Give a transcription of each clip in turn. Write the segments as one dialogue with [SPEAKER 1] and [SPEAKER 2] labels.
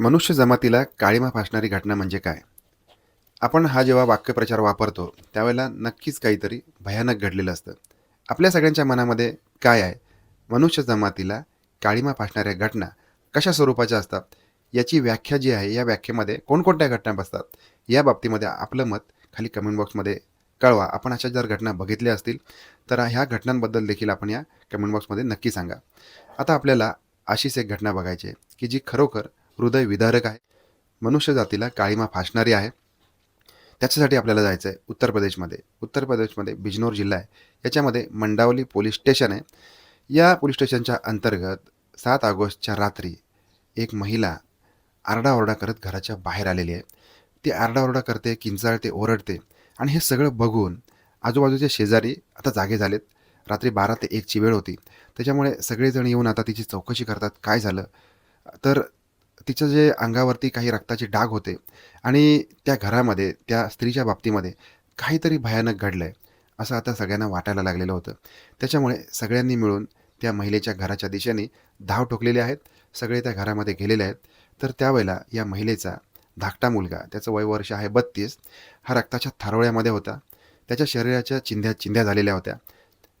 [SPEAKER 1] मनुष्य जमातीला काळीमा फासणारी घटना म्हणजे काय? आपण हा जेव्हा वाक्यप्रचार वापरतो त्यावेळेला नक्कीच काहीतरी भयानक घडलेलं असतं. आपल्या सगळ्यांच्या मनामध्ये काय आहे? मनुष्य जमातीला काळीमा फासणाऱ्या घटना कशा स्वरूपाच्या असतात? याची व्याख्या जी आहे या व्याख्येमध्ये कोणकोणत्या घटना बसतात? या बाबतीमध्ये आपलं मत खाली कमेंट बॉक्समध्ये कळवा. आपण अशा जर घटना बघितल्या असतील तर ह्या घटनांबद्दल देखील आपण या कमेंट बॉक्समध्ये नक्की सांगा. आता आपल्याला अशीच एक घटना बघायची आहे की जी खरोखर हृदय विदारक आहे. मनुष्य जातीला काळीमा फासणारी आहे. त्याच्यासाठी आपल्याला जायचं आहे उत्तर प्रदेशमध्ये. उत्तर प्रदेशमध्ये बिजनोर जिल्हा आहे. याच्यामध्ये मंडावली पोलीस स्टेशन आहे. या पोलीस स्टेशनच्या अंतर्गत सात ऑगस्टच्या रात्री एक महिला आरडाओरडा करत घराच्या बाहेर आलेली आहे. ती आरडाओरडा करते किंचाळते ओरडते आणि हे सगळं बघून आजूबाजूचे शेजारी आता जागे झालेत. रात्री बारा ते एकची वेळ होती. त्याच्यामुळे सगळेजण येऊन आता तिची चौकशी करतात. काय झालं? तर तिचं जे अंगावरती काही रक्ताचे डाग होते आणि त्या घरामध्ये त्या स्त्रीच्या बाबतीमध्ये काहीतरी भयानक घडलं आहे असं आता सगळ्यांना वाटायला लागलेलं होतं. त्याच्यामुळे सगळ्यांनी मिळून त्या महिलेच्या घराच्या दिशेने धाव ठोकलेले आहेत सगळे त्या घरामध्ये गेलेले आहेत. तर त्यावेळेला या महिलेचा धाकटा मुलगा त्याचं वय वर्ष आहे बत्तीस हा रक्ताच्या थारोळ्यामध्ये होता. त्याच्या शरीराच्या चिंध्या चिंध्या झालेल्या होत्या.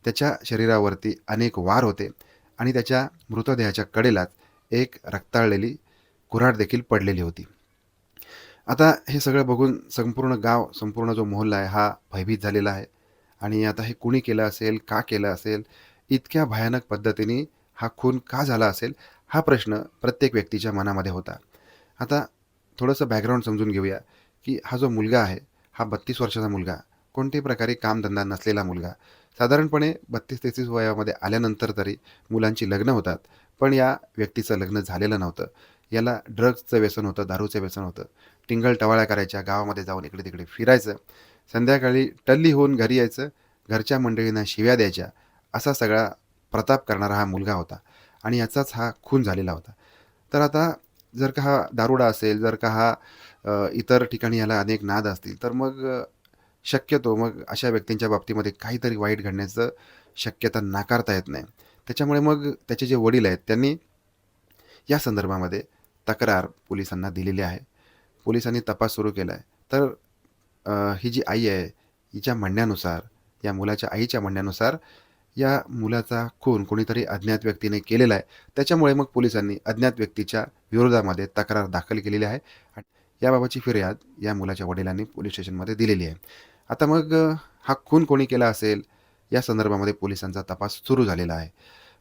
[SPEAKER 1] त्याच्या शरीरावरती अनेक वार होते आणि त्याच्या मृतदेहाच्या कडेलाच एक रक्ताळलेली कुऱ्हाड देखील पडलेली होती. आता हे सगळं बघून संपूर्ण गाव संपूर्ण जो मोहल्ला आहे हा भयभीत झालेला आहे. आणि आता हे कुणी केलं असेल का केलं असेल इतक्या भयानक पद्धतीने हा खून का झाला असेल हा प्रश्न प्रत्येक व्यक्तीच्या मनामध्ये होता. आता थोडंसं बॅकग्राऊंड समजून घेऊया की हा जो मुलगा आहे हा बत्तीस वर्षाचा मुलगा कोणत्याही प्रकारे कामधंदा नसलेला मुलगा साधारणपणे बत्तीस तेहतीस वयामध्ये आल्यानंतर तरी मुलांची लग्न होतात पण या व्यक्तीचं लग्न झालेलं नव्हतं. याला ड्रग्सचं व्यसन होतं दारूचं व्यसन होतं. टिंगल टवाळ्या करायच्या गावामध्ये जाऊन इकडे तिकडे फिरायचं. संध्याकाळी टल्ली होऊन घरी यायचं घरच्या मंडळींना शिव्या द्यायच्या. असा सगळा प्रताप करणारा हा मुलगा होता आणि याचाच हा खून झालेला होता. तर आता जर का हा दारुडा असेल जर का हा इतर ठिकाणी याला अनेक नाद असतील तर मग शक्यतो मग अशा व्यक्तींच्या बाबतीमध्ये काहीतरी वाईट घडण्याचं शक्यता नाकारता येत नाही. त्याच्यामुळे मग त्याचे जे वडील आहेत त्यांनी या संदर्भामध्ये तक्रार पोलिसांना दिलेली आहे. पोलिसांनी तपास सुरू केला आहे तर ही जी आई आहे हिच्या म्हणण्यानुसार या मुलाच्या आईच्या म्हणण्यानुसार या मुलाचा खून कोणीतरी अज्ञात व्यक्तीने केलेला आहे. त्याच्यामुळे मग पोलिसांनी अज्ञात व्यक्तीच्या विरोधामध्ये तक्रार दाखल केलेली आहे आणि याबाबतची फिर्याद या मुलाच्या वडिलांनी पोलीस स्टेशनमध्ये दिलेली आहे. आता मग हा खून कोणी केला असेल या संदर्भामध्ये पोलिसांचा तपास सुरू झालेला आहे.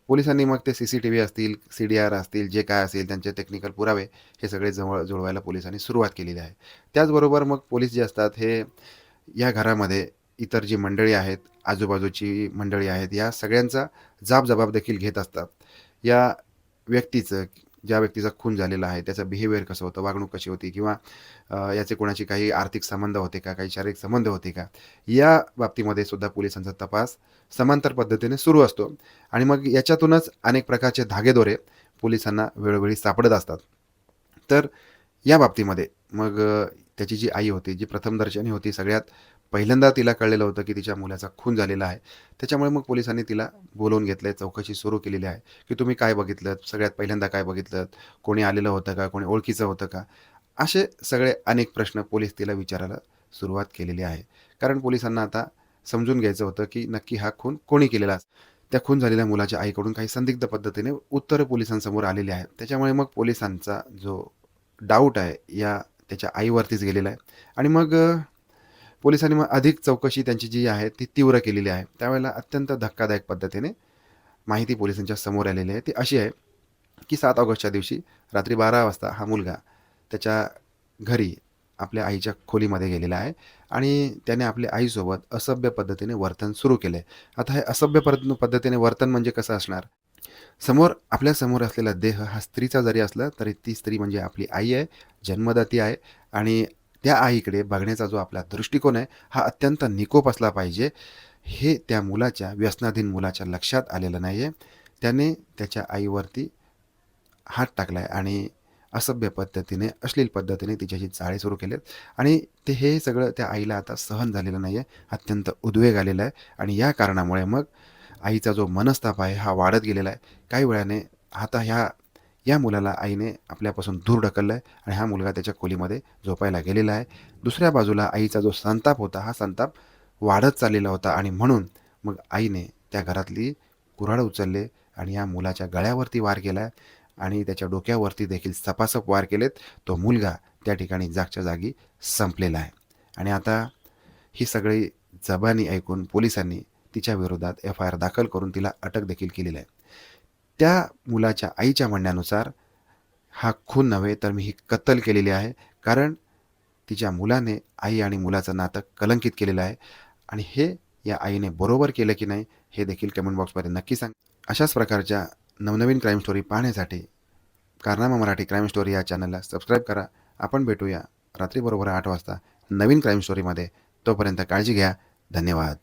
[SPEAKER 1] पोलिसांनी मग ते सी सी टी व्ही असतील सी डी आर असतील जे काय असेल त्यांचे टेक्निकल पुरावे हे सगळे जवळ जुळवायला पोलिसांनी सुरुवात केलेली आहे. त्याचबरोबर मग पोलीस जे असतात हे या घरामध्ये इतर जी मंडळी आहेत आजूबाजूची मंडळी आहेत या सगळ्यांचा जाब जबाब देखील घेत असतात. या व्यक्तीचं ज्या व्यक्तीचा खून झालेला आहे त्याचं बिहेवियर कसं होतं वागणूक कशी होती किंवा याचे कोणाची काही आर्थिक संबंध होते का काही शारीरिक संबंध होते का या बाबतीमध्ये सुद्धा पोलिसांचा तपास समांतर पद्धतीने सुरू असतो. आणि मग याच्यातूनच अनेक प्रकारचे धागेदोरे पोलिसांना वेळोवेळी सापडत असतात. तर या बाबतीमध्ये मग त्याची जी आई होती जी प्रथमदर्शनी होती सगळ्यात पहिल्यांदा तिला कळलेलं होतं की तिच्या मुलाचा खून झालेला आहे. त्याच्यामुळे मग पोलिसांनी तिला बोलवून घेतलं आहे चौकशी सुरू केलेली आहे. की तुम्ही काय बघितलं? सगळ्यात पहिल्यांदा काय बघितलं? कोणी आलेलं होतं का? कोणी ओळखीचं होतं का? असे सगळे अनेक प्रश्न पोलीस तिला विचारायला सुरुवात केलेली आहे. कारण पोलिसांना आता समजून घ्यायचं होतं की नक्की हा खून कोणी केलेला त्या खून झालेल्या मुलाच्या आईकडून काही संदिग्ध पद्धतीने उत्तर पोलिसांसमोर आलेली आहे त्याच्यामुळे मग पोलिसांचा जो डाऊट आहे या त्याच्या आईवरतीच गेलेला आहे. आणि मग पोलिसांनी मग अधिक चौकशी त्यांची जी आहे ती तीव्र केलेली आहे. त्यावेळेला अत्यंत धक्कादायक पद्धतीने माहिती पोलिसांच्या समोर आलेली आहे. ती अशी आहे की सात ऑगस्टच्या दिवशी रात्री बारा वाजता हा मुलगा त्याच्या घरी आपल्या आईच्या खोलीमध्ये गेलेला आहे आणि त्याने आपल्या आईसोबत असभ्य पद्धतीने वर्तन सुरू केलं आहे आता हे असभ्य पद्ध पद्धतीने वर्तन म्हणजे कसं असणार? समोर आपल्यासमोर असलेला देह हा स्त्रीचा जरी असला तरी ती स्त्री म्हणजे आपली आई आहे जन्मदाती आहे आणि त्या आईकडे बघण्याचा जो आपला दृष्टिकोन आहे हा अत्यंत निकोप असला पाहिजे. हे त्या मुलाच्या व्यसनाधीन मुलाच्या लक्षात आलेलं नाही आहे त्याने त्याच्या आईवरती हात टाकला आहे आणि असभ्य पद्धतीने अश्लील पद्धतीने तिच्याशी चाळे सुरू केलेत. आणि ते हे सगळं त्या आईला आता सहन झालेलं नाही आहे अत्यंत उद्वेग आलेला आहे. आणि या कारणामुळे मग आईचा जो मनस्ताप आहे हा वाढत गेलेला आहे. काही वेळाने आता ह्या या मुलाला आईने आपल्यापासून दूर ढकललं आहे आणि हा मुलगा त्याच्या खोलीमध्ये झोपायला गेलेला आहे. दुसऱ्या बाजूला आईचा जो संताप होता हा संताप वाढत चाललेला होता आणि म्हणून मग आईने त्या घरातली कुऱ्हाड उचलले आणि या मुलाच्या गळ्यावरती वार केला आहे आणि त्याच्या डोक्यावरती देखील सपासप वार केलेत. तो मुलगा त्या ठिकाणी जागच्या जागी संपलेला आहे. आणि आता ही सगळी जबानी ऐकून पोलिसांनी तिच्या विरोधात एफ आय आर दाखल करून तिला अटक देखील केलेली आहे. त्या मुलाच्या आईच्या म्हणण्यानुसार हा खून नव्हे तर मी ही कत्तल केलेली आहे. कारण तिच्या मुलाने आई आणि मुलाचं नातं कलंकित केलेलं आहे. आणि हे या आईने बरोबर केलं की नाही हे देखील कमेंट बॉक्समध्ये नक्की सांग. अशाच प्रकारच्या नवनवीन क्राईम स्टोरी पाहण्यासाठी कारनामा मराठी क्राईम स्टोरी या चॅनलला सबस्क्राईब करा. आपण भेटूया रात्रीबरोबर आठ वाजता नवीन क्राईम स्टोरीमध्ये तोपर्यंत काळजी घ्या. धन्यवाद.